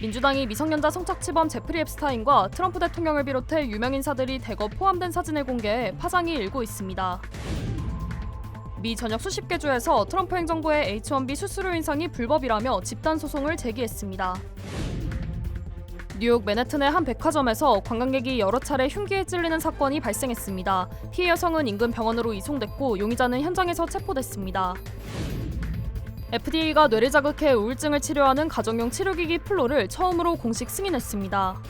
민주당이 미성년자 성착취범 제프리 앱스타인과 트럼프 대통령을 비롯해 유명 인사들이 대거 포함된 사진을 공개해 파장이 일고 있습니다. 미 전역 수십 개 주에서 트럼프 행정부의 H-1B 수수료 인상이 불법이라며 집단 소송을 제기했습니다. 뉴욕 맨해튼의 한 백화점에서 관광객이 여러 차례 흉기에 찔리는 사건이 발생했습니다. 피해 여성은 인근 병원으로 이송됐고 용의자는 현장에서 체포됐습니다. FDA가 뇌를 자극해 우울증을 치료하는 가정용 치료기기 플로를 처음으로 공식 승인했습니다.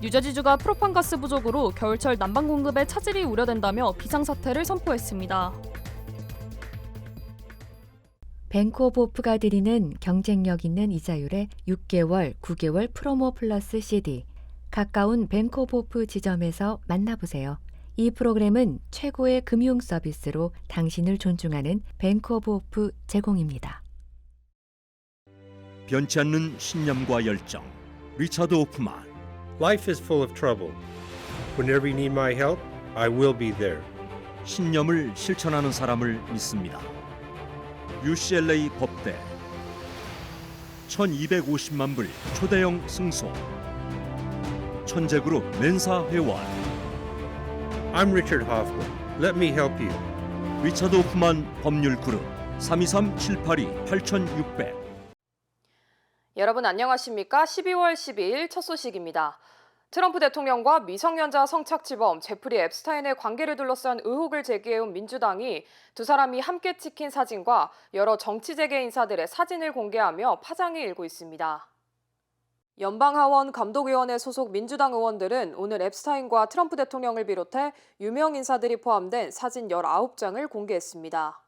뉴저지주가 프로판가스 부족으로 겨울철 난방 공급에 차질이 우려된다며 비상사태를 선포했습니다. 뱅크 오브 오프가 드리는 경쟁력 있는 이자율의 6개월, 9개월 프로모 플러스 CD. 가까운 뱅크 오브 오프 지점에서 만나보세요. 이 프로그램은 최고의 금융 서비스로 당신을 존중하는 뱅크 오브 오프 제공입니다. 변치 않는 신념과 열정. 리차드 오프만. Life is full of trouble. Whenever you need my help, I will be there. 신념을 실천하는 사람을 믿습니다. UCLA 법대 1250만 불 초대형 승소 천재그룹 멘사 회원 I'm Richard Hoffman. Let me help you. 리차드 오프만 법률 그룹 323-782-8600 여러분 안녕하십니까? 12월 12일 첫 소식입니다. 트럼프 대통령과 미성년자 성착취범 제프리 앱스타인의 관계를 둘러싼 의혹을 제기해온 민주당이 두 사람이 함께 찍힌 사진과 여러 정치재계 인사들의 사진을 공개하며 파장이 일고 있습니다. 연방하원 감독위원회 소속 민주당 의원들은 오늘 앱스타인과 트럼프 대통령을 비롯해 유명 인사들이 포함된 사진 19장을 공개했습니다.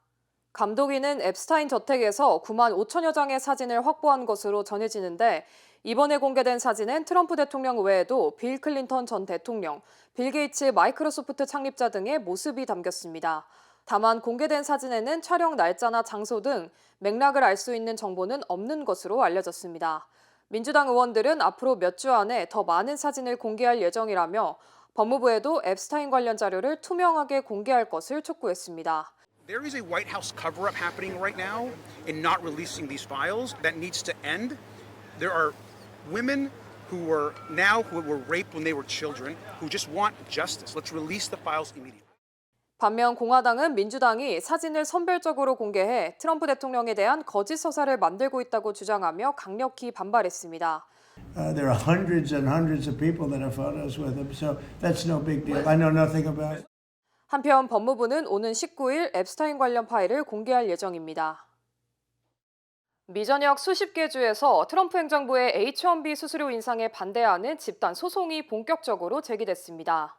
감독위는 앱스타인 저택에서 9만 5천여 장의 사진을 확보한 것으로 전해지는데 이번에 공개된 사진엔 트럼프 대통령 외에도 빌 클린턴 전 대통령, 빌 게이츠 마이크로소프트 창립자 등의 모습이 담겼습니다. 다만 공개된 사진에는 촬영 날짜나 장소 등 맥락을 알 수 있는 정보는 없는 것으로 알려졌습니다. 민주당 의원들은 앞으로 몇 주 안에 더 많은 사진을 공개할 예정이라며 법무부에도 앱스타인 관련 자료를 투명하게 공개할 것을 촉구했습니다. There is a White House cover up happening right now in not releasing these files that needs to end. There are women who were now who were raped when they were children who just want justice. Let's release the files immediately. 반면 공화당은 민주당이 사진을 선별적으로 공개해 트럼프 대통령에 대한 거짓 서사를 만들고 있다고 주장하며 강력히 반발했습니다. Uh, there are hundreds and hundreds of people that have photos with him, so that's no big deal. I know nothing about it. 한편 법무부는 오는 19일 앱스타인 관련 파일을 공개할 예정입니다. 미전역 수십 개 주에서 트럼프 행정부의 H-1B 수수료 인상에 반대하는 집단 소송이 본격적으로 제기됐습니다.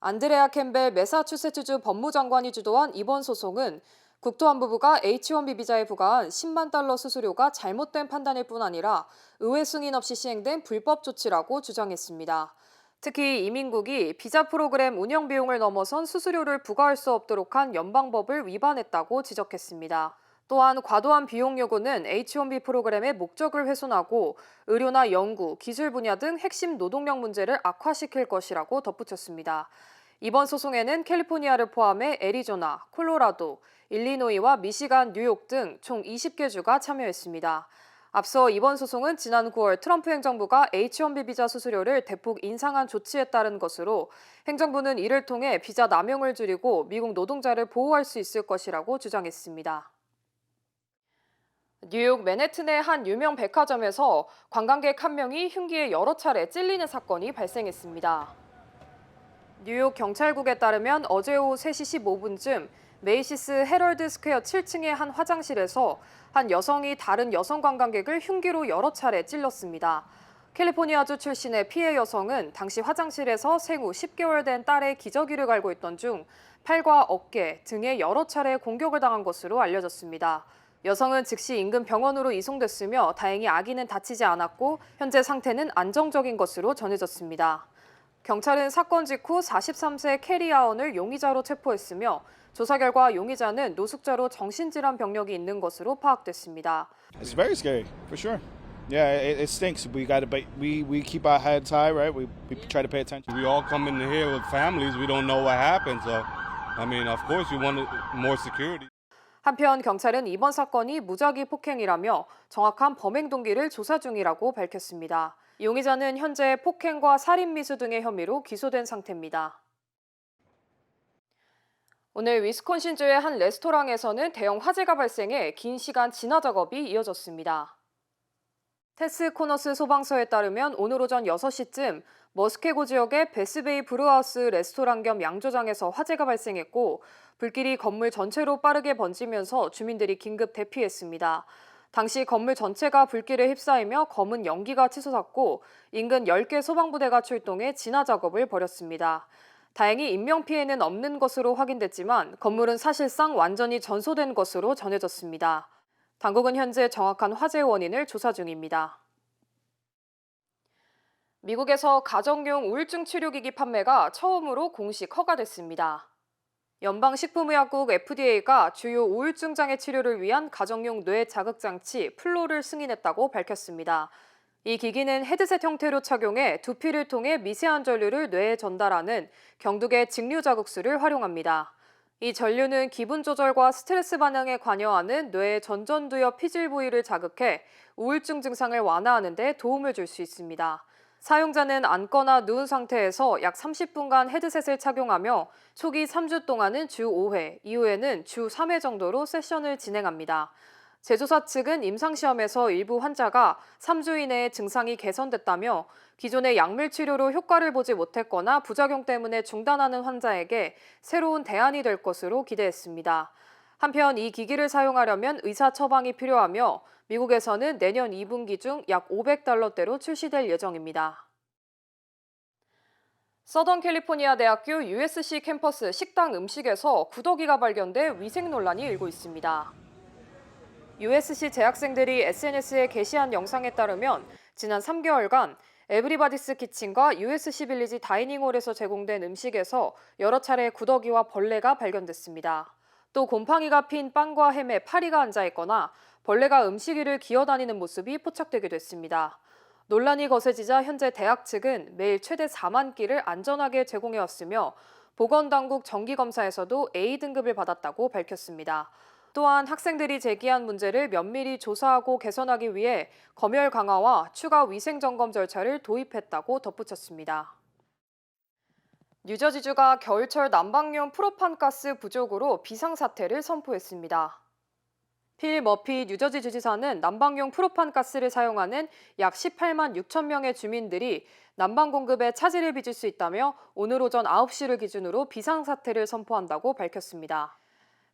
안드레아 캠벨 매사추세츠주 법무장관이 주도한 이번 소송은 국토안보부가 H-1B 비자에 부과한 10만 달러 수수료가 잘못된 판단일 뿐 아니라 의회 승인 없이 시행된 불법 조치라고 주장했습니다. 특히 이민국이 비자 프로그램 운영 비용을 넘어선 수수료를 부과할 수 없도록 한 연방법을 위반했다고 지적했습니다. 또한 과도한 비용 요구는 H-1B 프로그램의 목적을 훼손하고 의료나 연구, 기술 분야 등 핵심 노동력 문제를 악화시킬 것이라고 덧붙였습니다. 이번 소송에는 캘리포니아를 포함해 애리조나, 콜로라도, 일리노이와 미시간, 뉴욕 등 총 20개 주가 참여했습니다. 앞서 이번 소송은 지난 9월 트럼프 행정부가 H-1B 비자 수수료를 대폭 인상한 조치에 따른 것으로 행정부는 이를 통해 비자 남용을 줄이고 미국 노동자를 보호할 수 있을 것이라고 주장했습니다. 뉴욕 맨해튼의 한 유명 백화점에서 관광객 한 명이 흉기에 여러 차례 찔리는 사건이 발생했습니다. 뉴욕 경찰국에 따르면 어제 오후 3시 15분쯤 메이시스 헤럴드 스퀘어 7층의 한 화장실에서 한 여성이 다른 여성 관광객을 흉기로 여러 차례 찔렀습니다. 캘리포니아주 출신의 피해 여성은 당시 화장실에서 생후 10개월 된 딸의 기저귀를 갈고 있던 중 팔과 어깨, 등에 여러 차례 공격을 당한 것으로 알려졌습니다. 여성은 즉시 인근 병원으로 이송됐으며 다행히 아기는 다치지 않았고 현재 상태는 안정적인 것으로 전해졌습니다. 경찰은 사건 직후 43세 캐리 아원을 용의자로 체포했으며 조사 결과 용의자는 노숙자로 정신질환 병력이 있는 것으로 파악됐습니다. It's very scary, for sure. Yeah, it, it stinks. We got to be, we we keep our heads high, right? We we try to pay attention. We all come in here with families. We don't know what happened. So, I mean, of course, we want more security. 한편 경찰은 이번 사건이 무작위 폭행이라며 정확한 범행 동기를 조사 중이라고 밝혔습니다. 용의자는 현재 폭행과 살인 미수 등의 혐의로 기소된 상태입니다. 오늘 위스콘신주의 한 레스토랑에서는 대형 화재가 발생해 긴 시간 진화 작업이 이어졌습니다. 테스 코너스 소방서에 따르면 오늘 오전 6시쯤 머스케고 지역의 베스베이 브루하우스 레스토랑 겸 양조장에서 화재가 발생했고 불길이 건물 전체로 빠르게 번지면서 주민들이 긴급 대피했습니다. 당시 건물 전체가 불길에 휩싸이며 검은 연기가 치솟았고 인근 10개 소방부대가 출동해 진화 작업을 벌였습니다. 다행히 인명피해는 없는 것으로 확인됐지만 건물은 사실상 완전히 전소된 것으로 전해졌습니다. 당국은 현재 정확한 화재 원인을 조사 중입니다. 미국에서 가정용 우울증 치료기기 판매가 처음으로 공식 허가됐습니다. 연방식품의약국 FDA가 주요 우울증 장애 치료를 위한 가정용 뇌 자극 장치 플로를 승인했다고 밝혔습니다. 이 기기는 헤드셋 형태로 착용해 두피를 통해 미세한 전류를 뇌에 전달하는 경두계 직류 자극수를 활용합니다. 이 전류는 기분 조절과 스트레스 반응에 관여하는 뇌의 전전두엽 피질 부위를 자극해 우울증 증상을 완화하는 데 도움을 줄 수 있습니다. 사용자는 앉거나 누운 상태에서 약 30분간 헤드셋을 착용하며 초기 3주 동안은 주 5회, 이후에는 주 3회 정도로 세션을 진행합니다. 제조사 측은 임상시험에서 일부 환자가 3주 이내에 증상이 개선됐다며 기존의 약물 치료로 효과를 보지 못했거나 부작용 때문에 중단하는 환자에게 새로운 대안이 될 것으로 기대했습니다. 한편 이 기기를 사용하려면 의사 처방이 필요하며 미국에서는 내년 2분기 중 약 500달러대로 출시될 예정입니다. 서던 캘리포니아 대학교 USC 캠퍼스 식당 음식에서 구더기가 발견돼 위생 논란이 일고 있습니다. USC 재학생들이 SNS에 게시한 영상에 따르면 지난 3개월간 에브리바디스 키친과 USC 빌리지 다이닝홀에서 제공된 음식에서 여러 차례 구더기와 벌레가 발견됐습니다. 또 곰팡이가 핀 빵과 햄에 파리가 앉아 있거나 벌레가 음식 위를 기어다니는 모습이 포착되기도 했습니다. 논란이 거세지자 현재 대학 측은 매일 최대 4만 끼를 안전하게 제공해 왔으며 보건당국 정기검사에서도 A등급을 받았다고 밝혔습니다. 또한 학생들이 제기한 문제를 면밀히 조사하고 개선하기 위해 검열 강화와 추가 위생 점검 절차를 도입했다고 덧붙였습니다. 뉴저지주가 겨울철 난방용 프로판 가스 부족으로 비상사태를 선포했습니다. 필 머피 뉴저지 주지사는 난방용 프로판 가스를 사용하는 약 18만 6천 명의 주민들이 난방 공급에 차질을 빚을 수 있다며 오늘 오전 9시를 기준으로 비상사태를 선포한다고 밝혔습니다.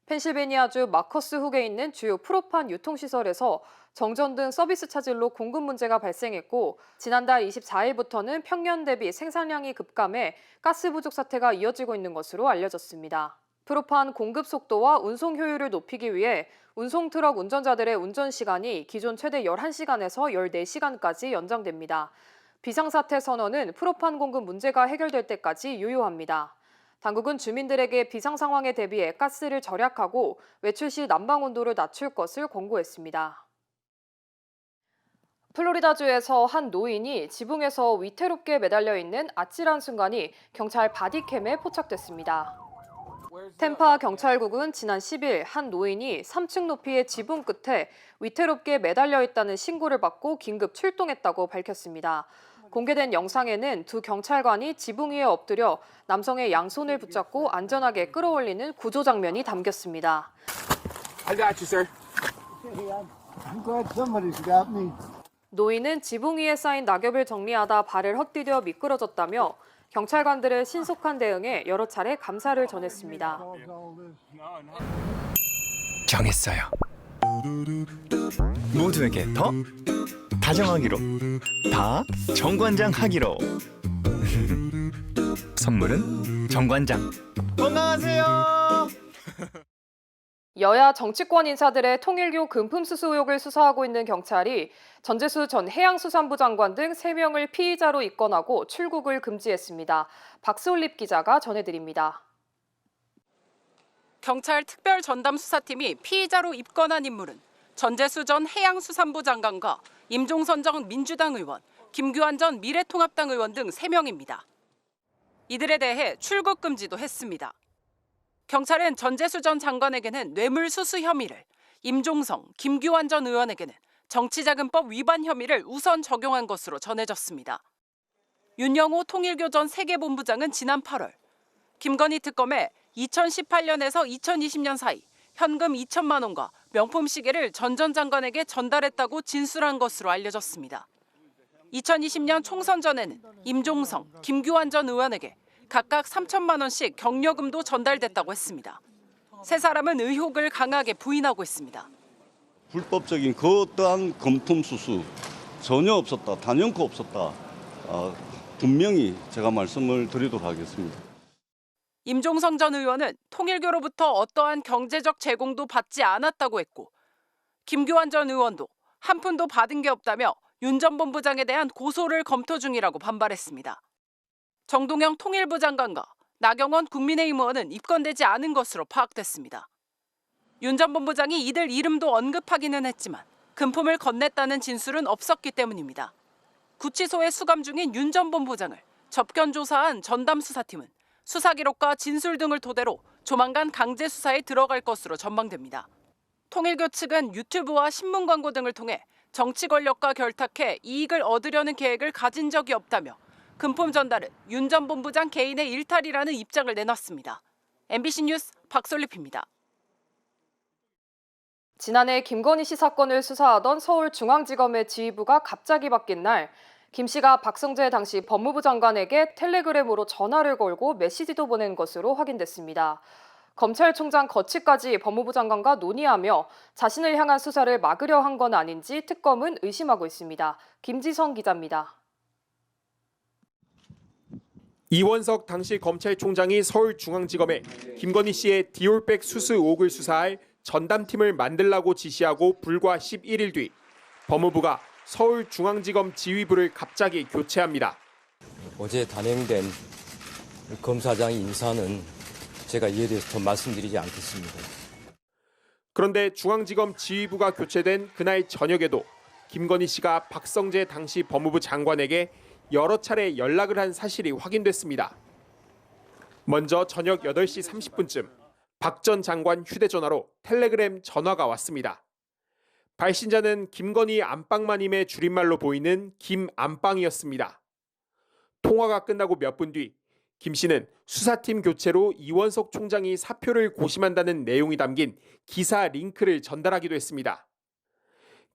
펜실베니아주 마커스 훅에 있는 주요 프로판 유통시설에서 정전 등 서비스 차질로 공급 문제가 발생했고 지난달 24일부터는 평년 대비 생산량이 급감해 가스 부족 사태가 이어지고 있는 것으로 알려졌습니다. 프로판 공급 속도와 운송 효율을 높이기 위해 운송 트럭 운전자들의 운전 시간이 기존 최대 11시간에서 14시간까지 연장됩니다. 비상사태 선언은 프로판 공급 문제가 해결될 때까지 유효합니다. 당국은 주민들에게 비상 상황에 대비해 가스를 절약하고 외출 시 난방 온도를 낮출 것을 권고했습니다. 플로리다주에서 한 노인이 지붕에서 위태롭게 매달려 있는 아찔한 순간이 경찰 바디캠에 포착됐습니다. 템파 경찰국은 지난 10일 한 노인이 3층 높이의 지붕 끝에 위태롭게 매달려 있다는 신고를 받고 긴급 출동했다고 밝혔습니다. 공개된 영상에는 두 경찰관이 지붕 위에 엎드려 남성의 양손을 붙잡고 안전하게 끌어올리는 구조 장면이 담겼습니다. I got you, sir. I'm glad somebody's got me. 노인은 지붕 위에 쌓인 낙엽을 정리하다 발을 헛디뎌 미끄러졌다며 경찰관들의 신속한 대응에 여러 차례 감사를 전했습니다. 정했어요. 모두에게 더 다정하기로 다 정관장 하기로 선물은 정관장 건강하세요. 여야 정치권 인사들의 통일교 금품 수수 의혹을 수사하고 있는 경찰이 전재수 전 해양수산부 장관 등 3명을 피의자로 입건하고 출국을 금지했습니다. 박수올립 기자가 전해드립니다. 경찰 특별 전담 수사팀이 피의자로 입건한 인물은 전재수 전 해양수산부 장관과 임종선 전 민주당 의원, 김규환 전 미래통합당 의원 등 3명입니다. 이들에 대해 출국 금지도 했습니다. 경찰은 전재수 전 장관에게는 뇌물수수 혐의를, 임종성, 김규환 전 의원에게는 정치자금법 위반 혐의를 우선 적용한 것으로 전해졌습니다. 윤영호 통일교 전 세계본부장은 지난 8월 김건희 특검에 2018년에서 2020년 사이 현금 2천만 원과 명품 시계를 전 전 장관에게 전달했다고 진술한 것으로 알려졌습니다. 2020년 총선 전에는 임종성, 김규환 전 의원에게 각각 3천만 원씩 격려금도 전달됐다고 했습니다. 세 사람은 의혹을 강하게 부인하고 있습니다. 불법적인 그 어떠한 금품 수수 전혀 없었다. 단연코 없었다. 아, 분명히 제가 말씀을 드리도록 하겠습니다. 임종성 전 의원은 통일교로부터 어떠한 경제적 제공도 받지 않았다고 했고 김규환 전 의원도 한 푼도 받은 게 없다며 윤 전 본부장에 대한 고소를 검토 중이라고 반발했습니다. 정동영 통일부 장관과 나경원 국민의힘 의원은 입건되지 않은 것으로 파악됐습니다. 윤 전 본부장이 이들 이름도 언급하기는 했지만 금품을 건넸다는 진술은 없었기 때문입니다. 구치소에 수감 중인 윤 전 본부장을 접견 조사한 전담 수사팀은 수사 기록과 진술 등을 토대로 조만간 강제 수사에 들어갈 것으로 전망됩니다. 통일교 측은 유튜브와 신문 광고 등을 통해 정치 권력과 결탁해 이익을 얻으려는 계획을 가진 적이 없다며 금품 전달은 윤 전 본부장 개인의 일탈이라는 입장을 내놨습니다. MBC 뉴스 박솔립입니다. 지난해 김건희 씨 사건을 수사하던 서울중앙지검의 지휘부가 갑자기 바뀐 날, 김 씨가 박성재 당시 법무부 장관에게 텔레그램으로 전화를 걸고 메시지도 보낸 것으로 확인됐습니다. 검찰총장 거치까지 법무부 장관과 논의하며 자신을 향한 수사를 막으려 한 건 아닌지 특검은 의심하고 있습니다. 김지성 기자입니다. 이원석 당시 검찰총장이 서울중앙지검에 김건희 씨의 디올백 수수 의혹을 수사할 전담팀을 만들라고 지시하고 불과 11일 뒤 법무부가 서울중앙지검 지휘부를 갑자기 교체합니다. 어제 단행된 검사장 인사는 제가 이에 대해서 더 말씀드리지 않겠습니다. 그런데 중앙지검 지휘부가 교체된 그날 저녁에도 김건희 씨가 박성재 당시 법무부 장관에게 여러 차례 연락을 한 사실이 확인됐습니다. 먼저 저녁 8시 30분쯤 박 전 장관 휴대전화로 텔레그램 전화가 왔습니다. 발신자는 김건희 안방마님의 줄임말로 보이는 김안방이었습니다. 통화가 끝나고 몇 분 뒤 김 씨는 수사팀 교체로 이원석 총장이 사표를 고심한다는 내용이 담긴 기사 링크를 전달하기도 했습니다.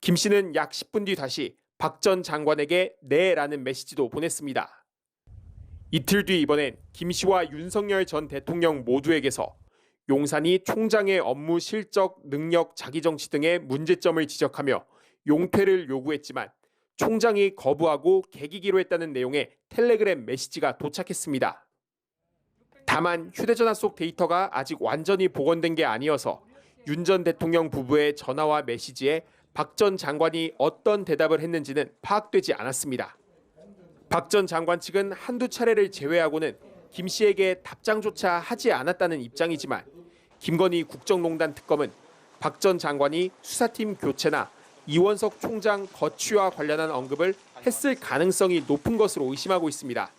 김 씨는 약 10분 뒤 다시 박 전 장관에게 네라는 메시지도 보냈습니다. 이틀 뒤 이번엔 김 씨와 윤석열 전 대통령 모두에게서 용산이 총장의 업무 실적, 능력, 자기 정치 등의 문제점을 지적하며 용퇴를 요구했지만 총장이 거부하고 개기기로 했다는 내용의 텔레그램 메시지가 도착했습니다. 다만 휴대전화 속 데이터가 아직 완전히 복원된 게 아니어서 윤 전 대통령 부부의 전화와 메시지에 박 전 장관이 어떤 대답을 했는지는 파악되지 않았습니다. 박 전 장관 측은 한두 차례를 제외하고는 김 씨에게 답장조차 하지 않았다는 입장이지만 김건희 국정농단 특검은 박 전 장관이 수사팀 교체나 이원석 총장 거취와 관련한 언급을 했을 가능성이 높은 것으로 의심하고 있습니다.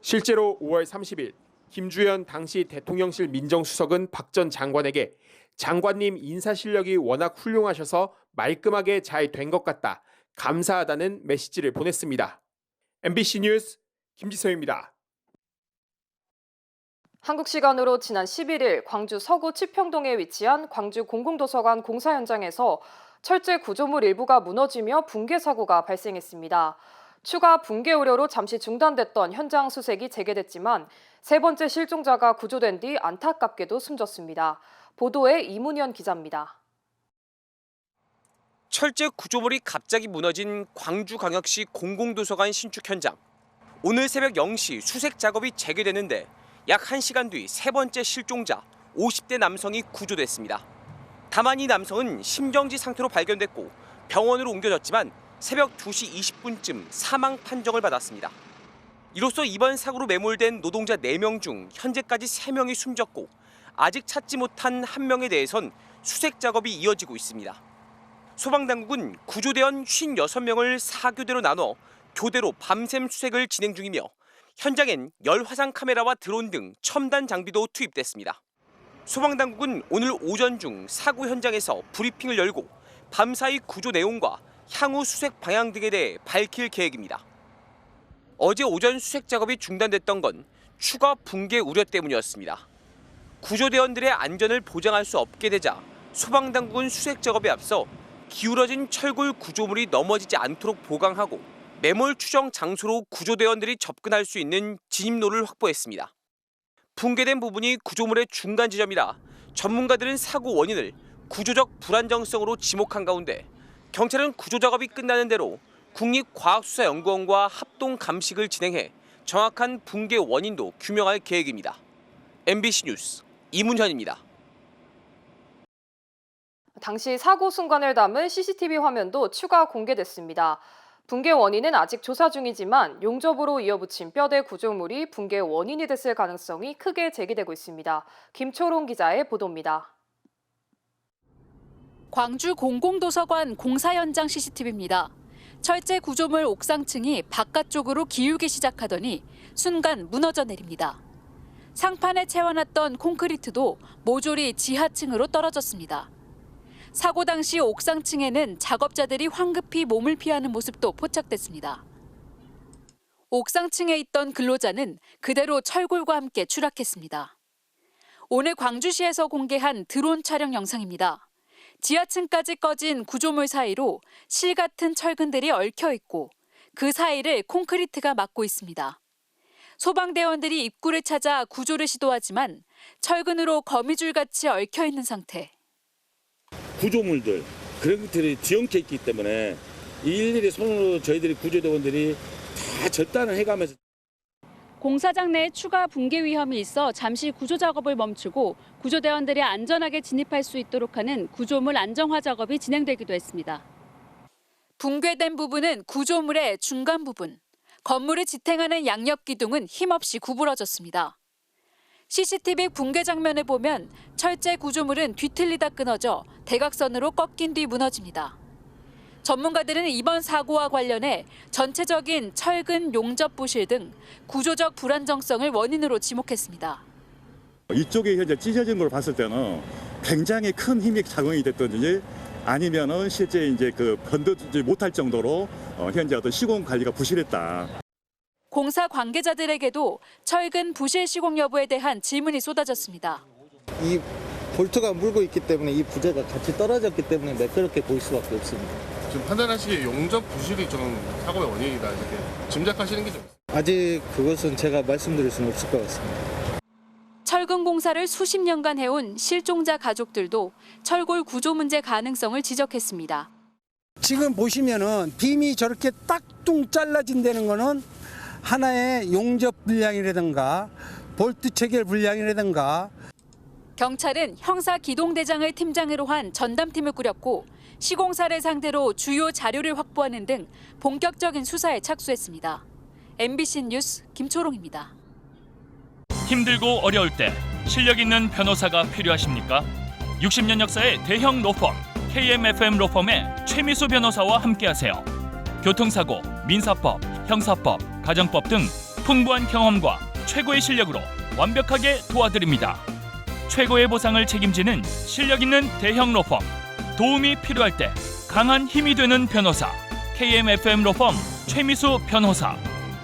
실제로 5월 30일 김주현 당시 대통령실 민정수석은 박 전 장관에게 장관님 인사 실력이 워낙 훌륭하셔서 말끔하게 잘 된 것 같다. 감사하다는 메시지를 보냈습니다. MBC 뉴스 김지성입니다. 한국 시간으로 지난 11일 광주 서구 치평동에 위치한 광주 공공도서관 공사 현장에서 철제 구조물 일부가 무너지며 붕괴 사고가 발생했습니다. 추가 붕괴 우려로 잠시 중단됐던 현장 수색이 재개됐지만 세 번째 실종자가 구조된 뒤 안타깝게도 숨졌습니다. 보도에 이문현 기자입니다. 철제 구조물이 갑자기 무너진 광주광역시 공공도서관 신축 현장. 오늘 새벽 0시 수색 작업이 재개되는데 약 1시간 뒤 세 번째 실종자 50대 남성이 구조됐습니다. 다만 이 남성은 심정지 상태로 발견됐고 병원으로 옮겨졌지만 새벽 2시 20분쯤 사망 판정을 받았습니다. 이로써 이번 사고로 매몰된 노동자 4명 중 현재까지 3명이 숨졌고 아직 찾지 못한 1명에 대해선 수색 작업이 이어지고 있습니다. 소방당국은 구조대원 56명을 4교대로 나눠 교대로 밤샘 수색을 진행 중이며 현장엔 열화상 카메라와 드론 등 첨단 장비도 투입됐습니다. 소방당국은 오늘 오전 중 사고 현장에서 브리핑을 열고 밤사이 구조 내용과 향후 수색 방향 등에 대해 밝힐 계획입니다. 어제 오전 수색 작업이 중단됐던 건 추가 붕괴 우려 때문이었습니다. 구조대원들의 안전을 보장할 수 없게 되자 소방당국은 수색 작업에 앞서 기울어진 철골 구조물이 넘어지지 않도록 보강하고 매몰 추정 장소로 구조대원들이 접근할 수 있는 진입로를 확보했습니다. 붕괴된 부분이 구조물의 중간 지점이라 전문가들은 사고 원인을 구조적 불안정성으로 지목한 가운데 경찰은 구조 작업이 끝나는 대로 국립과학수사연구원과 합동 감식을 진행해 정확한 붕괴 원인도 규명할 계획입니다. MBC 뉴스 이문현입니다. 당시 사고 순간을 담은 CCTV 화면도 추가 공개됐습니다. 붕괴 원인은 아직 조사 중이지만 용접으로 이어붙인 뼈대 구조물이 붕괴 원인이 됐을 가능성이 크게 제기되고 있습니다. 김초롱 기자의 보도입니다. 광주 공공도서관 공사 현장 CCTV입니다. 철제 구조물 옥상층이 바깥쪽으로 기울기 시작하더니 순간 무너져 내립니다. 상판에 채워놨던 콘크리트도 모조리 지하층으로 떨어졌습니다. 사고 당시 옥상층에는 작업자들이 황급히 몸을 피하는 모습도 포착됐습니다. 옥상층에 있던 근로자는 그대로 철골과 함께 추락했습니다. 오늘 광주시에서 공개한 드론 촬영 영상입니다. 지하층까지 꺼진 구조물 사이로 실 같은 철근들이 얽혀 있고 그 사이를 콘크리트가 막고 있습니다. 소방대원들이 입구를 찾아 구조를 시도하지만 철근으로 거미줄 같이 얽혀 있는 상태. 구조물들 그런 것들이 뒤엉켜 있기 때문에 일일이 손으로 저희들이 구조대원들이 다 절단을 해가면서 공사장 내에 추가 붕괴 위험이 있어 잠시 구조 작업을 멈추고 구조대원들이 안전하게 진입할 수 있도록 하는 구조물 안정화 작업이 진행되기도 했습니다. 붕괴된 부분은 구조물의 중간 부분. 건물을 지탱하는 양옆 기둥은 힘없이 구부러졌습니다. CCTV 붕괴 장면을 보면 철제 구조물은 뒤틀리다 끊어져 대각선으로 꺾인 뒤 무너집니다. 전문가들은 이번 사고와 관련해 전체적인 철근 용접 부실 등 구조적 불안정성을 원인으로 지목했습니다. 이쪽에 현재 찢어진 걸 봤을 때는 굉장히 큰 힘이 작용이 됐든지 아니면은 실제 이제 그 건드지 못할 정도로 어, 현재 어떤 시공 관리가 부실했다. 공사 관계자들에게도 철근 부실 시공 여부에 대한 질문이 쏟아졌습니다. 이 볼트가 물고 있기 때문에 이 부재가 같이 떨어졌기 때문에 매끄럽게 보일 수밖에 없습니다. 지금 판단하시기에 용접 부실이 좀 사고의 원인이다 이렇게 짐작하시는 게 좀. 아직 그것은 제가 말씀드릴 수는 없을 것 같습니다. 철근 공사를 수십 년간 해온 실종자 가족들도 철골 구조 문제 가능성을 지적했습니다. 지금 보시면은 빔이 저렇게 딱뚱 잘라진다는 거는 하나의 용접 불량이라든가 볼트 체결 불량이라든가 경찰은 형사 기동대장을 팀장으로 한 전담팀을 꾸렸고 시공사를 상대로 주요 자료를 확보하는 등 본격적인 수사에 착수했습니다. MBC 뉴스 김초롱입니다. 힘들고 어려울 때 실력 있는 변호사가 필요하십니까? 60년 역사의 대형 로펌 KMFM 로펌의 최미수 변호사와 함께하세요. 교통사고, 민사법, 형사법, 가정법 등 풍부한 경험과 최고의 실력으로 완벽하게 도와드립니다. 최고의 보상을 책임지는 실력 있는 대형 로펌 도움이 필요할 때 강한 힘이 되는 변호사 KMFM 로펌 최미수 변호사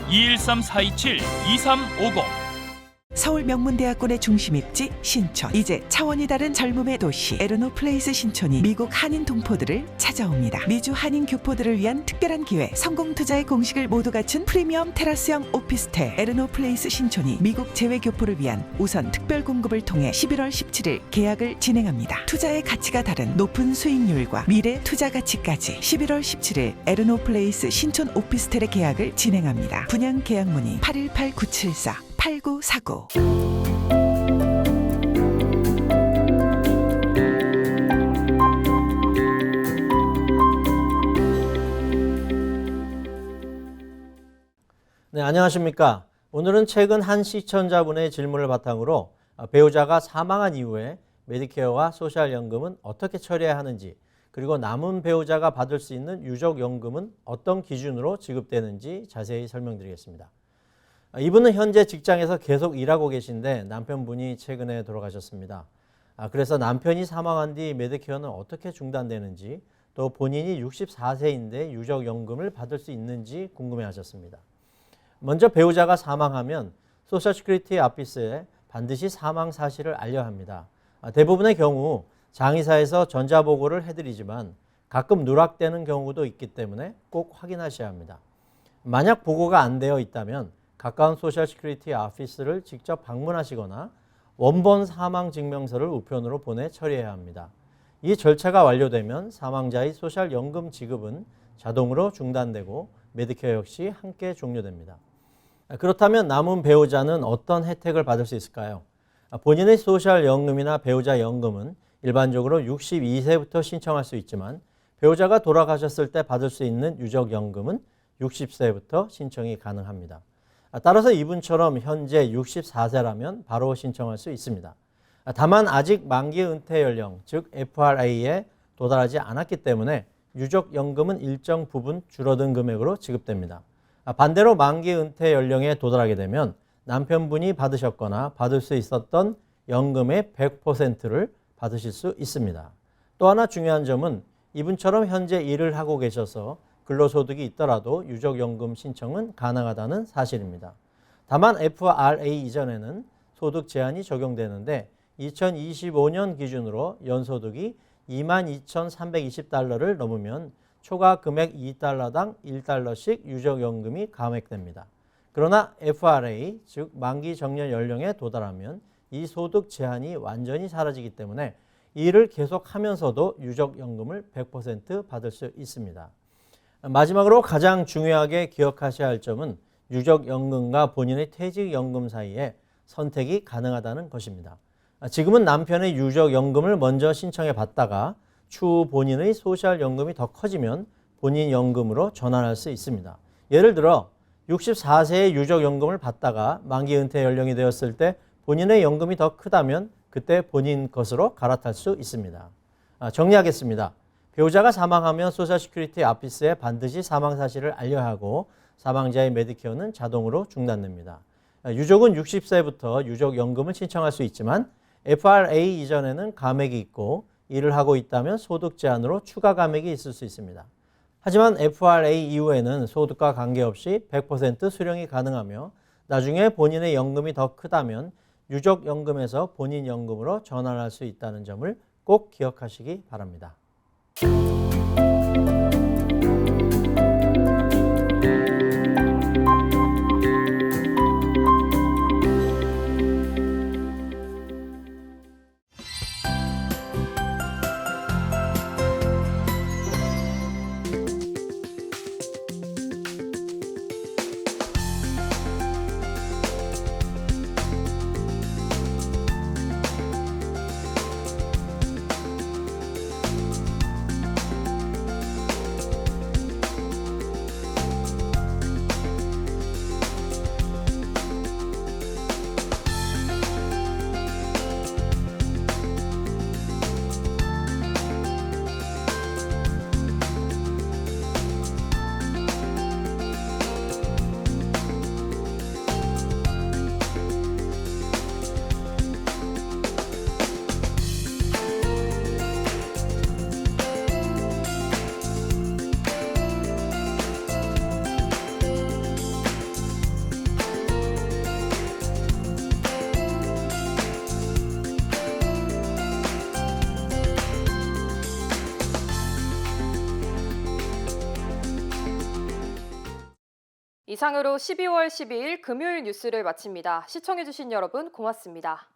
213-427-2350 서울 명문대학군의 중심 입지 신촌. 이제 차원이 다른 젊음의 도시. 에르노 플레이스 신촌이 미국 한인 동포들을 찾아옵니다. 미주 한인 교포들을 위한 특별한 기회 성공 투자의 공식을 모두 갖춘 프리미엄 테라스형 오피스텔 에르노 플레이스 신촌이 미국 재외 교포를 위한 우선 특별 공급을 통해 11월 17일 계약을 진행합니다. 투자의 가치가 다른 높은 수익률과 미래 투자 가치까지 11월 17일 에르노 플레이스 신촌 오피스텔의 계약을 진행합니다. 분양 계약 문의 818974 8949 네, 안녕하십니까. 오늘은 최근 한 시청자분의 질문을 바탕으로 배우자가 사망한 이후에 메디케어와 소셜연금은 어떻게 처리해야 하는지 그리고 남은 배우자가 받을 수 있는 유족연금은 어떤 기준으로 지급되는지 자세히 설명드리겠습니다. 이분은 현재 직장에서 계속 일하고 계신데 남편분이 최근에 돌아가셨습니다. 아, 그래서 남편이 사망한 뒤 메디케어는 어떻게 중단되는지 또 본인이 64세인데 유족연금을 받을 수 있는지 궁금해 하셨습니다. 먼저 배우자가 사망하면 소셜시큐리티 아피스에 반드시 사망 사실을 알려야 합니다. 아, 대부분의 경우 장의사에서 전자보고를 해드리지만 가끔 누락되는 경우도 있기 때문에 꼭 확인하셔야 합니다. 만약 보고가 안 되어 있다면 가까운 소셜 시큐리티 아피스를 직접 방문하시거나 원본 사망 증명서를 우편으로 보내 처리해야 합니다. 이 절차가 완료되면 사망자의 소셜 연금 지급은 자동으로 중단되고 메디케어 역시 함께 종료됩니다. 그렇다면 남은 배우자는 어떤 혜택을 받을 수 있을까요? 본인의 소셜 연금이나 배우자 연금은 일반적으로 62세부터 신청할 수 있지만 배우자가 돌아가셨을 때 받을 수 있는 유족연금은 60세부터 신청이 가능합니다. 따라서 이분처럼 현재 64세라면 바로 신청할 수 있습니다. 다만 아직 만기 은퇴 연령, 즉 FRA에 도달하지 않았기 때문에 유족 연금은 일정 부분 줄어든 금액으로 지급됩니다. 반대로 만기 은퇴 연령에 도달하게 되면 남편분이 받으셨거나 받을 수 있었던 연금의 100%를 받으실 수 있습니다. 또 하나 중요한 점은 이분처럼 현재 일을 하고 계셔서 근로소득이 있더라도 유족연금 신청은 가능하다는 사실입니다. 다만 FRA 이전에는 소득 제한이 적용되는데 2025년 기준으로 연소득이 22,320달러를 넘으면 초과 금액 2달러당 1달러씩 유족연금이 감액됩니다. 그러나 FRA, 즉 만기 정년 연령에 도달하면 이 소득 제한이 완전히 사라지기 때문에 일을 계속하면서도 유족연금을 100% 받을 수 있습니다. 마지막으로 가장 중요하게 기억하셔야 할 점은 유족연금과 본인의 퇴직연금 사이에 선택이 가능하다는 것입니다. 지금은 남편의 유족연금을 먼저 신청해 받다가 추후 본인의 소셜연금이 더 커지면 본인 연금으로 전환할 수 있습니다. 예를 들어 64세의 유족연금을 받다가 만기 은퇴 연령이 되었을 때 본인의 연금이 더 크다면 그때 본인 것으로 갈아탈 수 있습니다. 정리하겠습니다. 배우자가 사망하면 소셜시큐리티 아피스에 반드시 사망 사실을 알려야 하고 사망자의 메디케어는 자동으로 중단됩니다. 유족은 60세부터 유족연금을 신청할 수 있지만 FRA 이전에는 감액이 있고 일을 하고 있다면 소득 제한으로 추가 감액이 있을 수 있습니다. 하지만 FRA 이후에는 소득과 관계없이 100% 수령이 가능하며 나중에 본인의 연금이 더 크다면 유족연금에서 본인 연금으로 전환할 수 있다는 점을 꼭 기억하시기 바랍니다. Thank you. 이상으로 12월 12일 금요일 뉴스를 마칩니다. 시청해주신 여러분 고맙습니다.